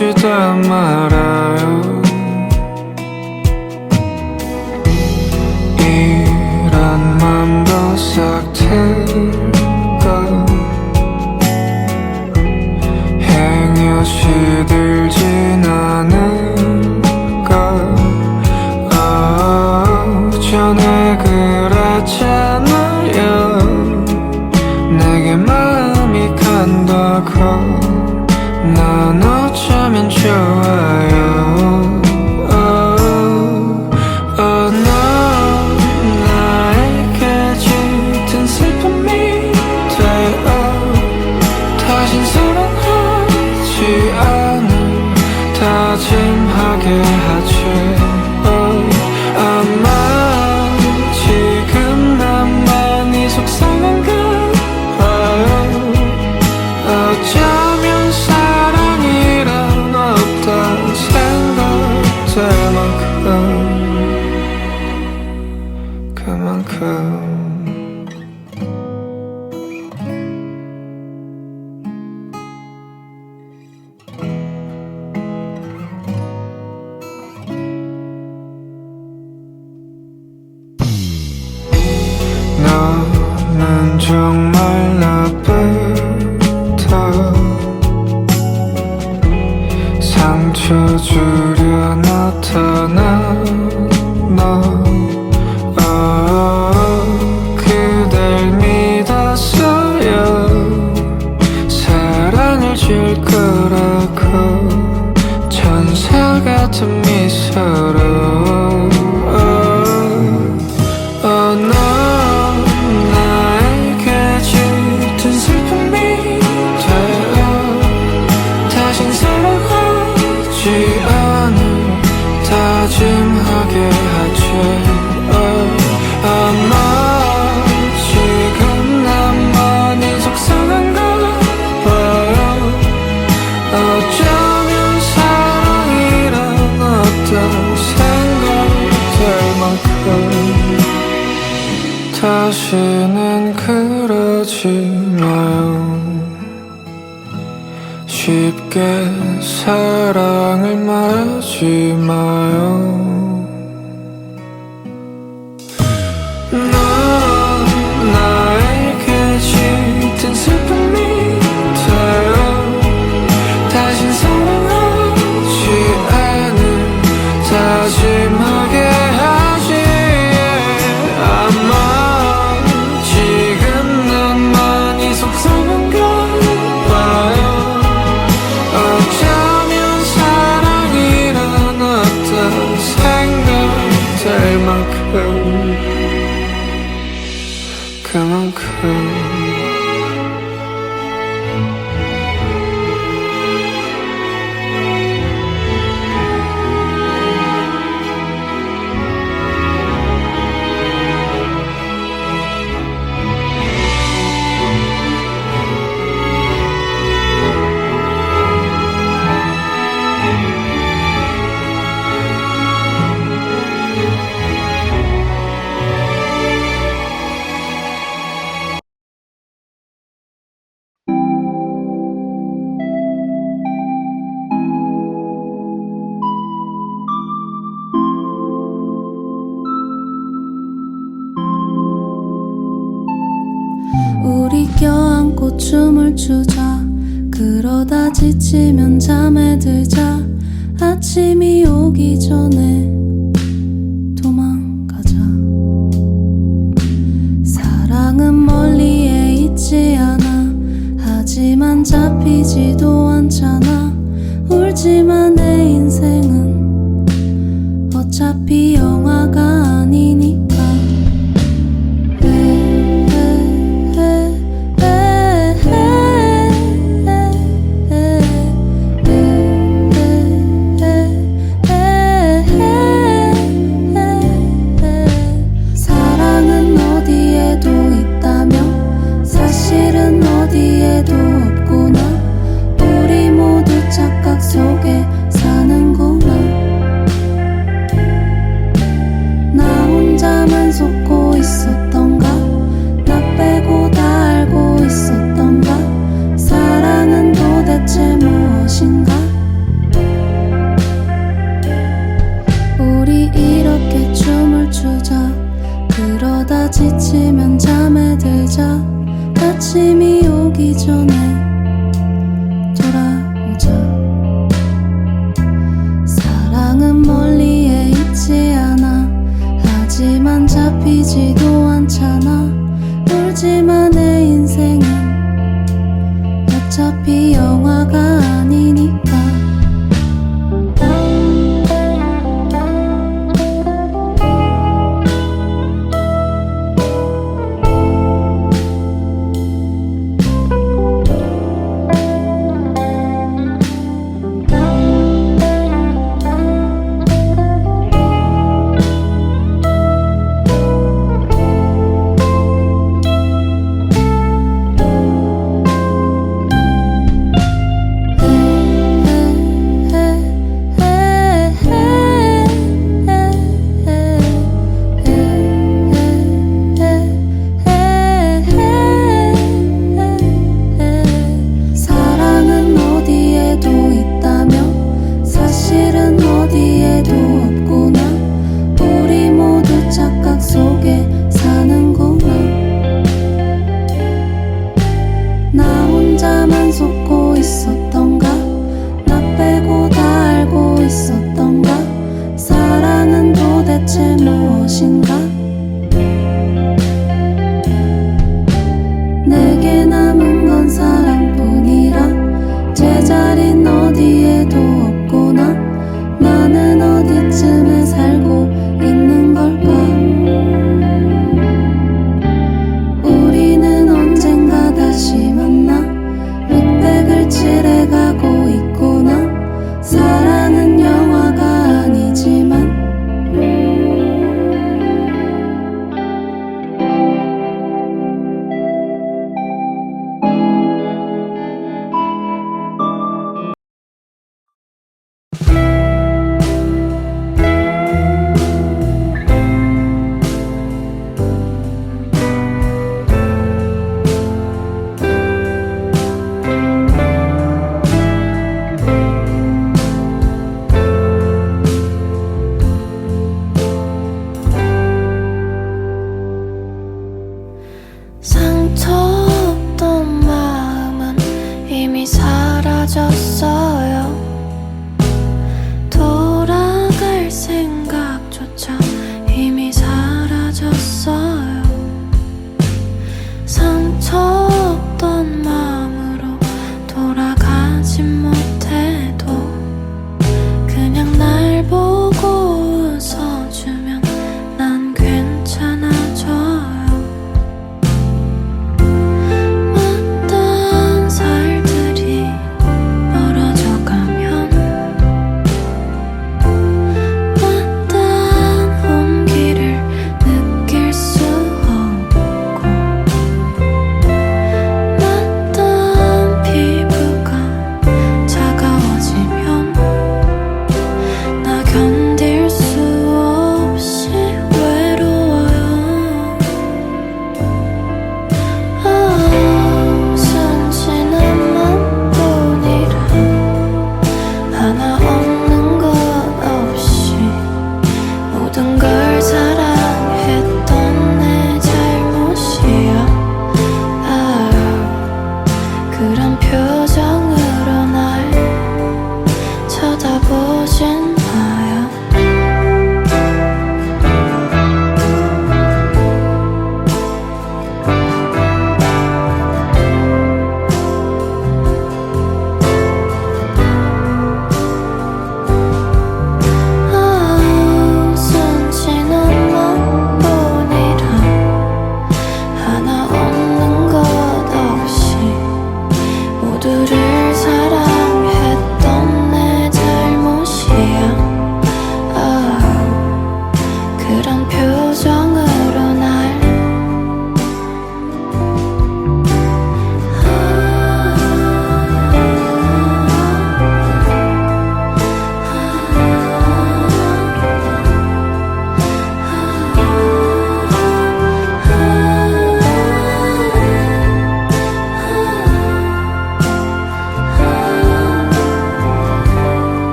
주다 말아요. 이런 맘도 싹 틀까? 행여시 들진 않을까 아, 전에 그랬잖아요. 내게 마음이 간다고 난 어쩌면 좋아요 만 to miss her. 쉽게 사랑을 말하지 마요. 넌 나에게 짙은 슬픔이 되어 다신 사랑하지 않을 다짐하게 그 우리 껴안고 춤을 추자. 그러다 지치면 잠에 들자. 아침이 오기 전에 도망가자. 사랑은 멀리에 있지 않아. 하지만 잡히지도 않잖아. 울지만 내 인생은 어차피 영화가 아니니까 아침이 오기 전에 돌아오자. 사랑은 멀리에 있지 않아. 하지만 잡히지도 않잖아. 울지만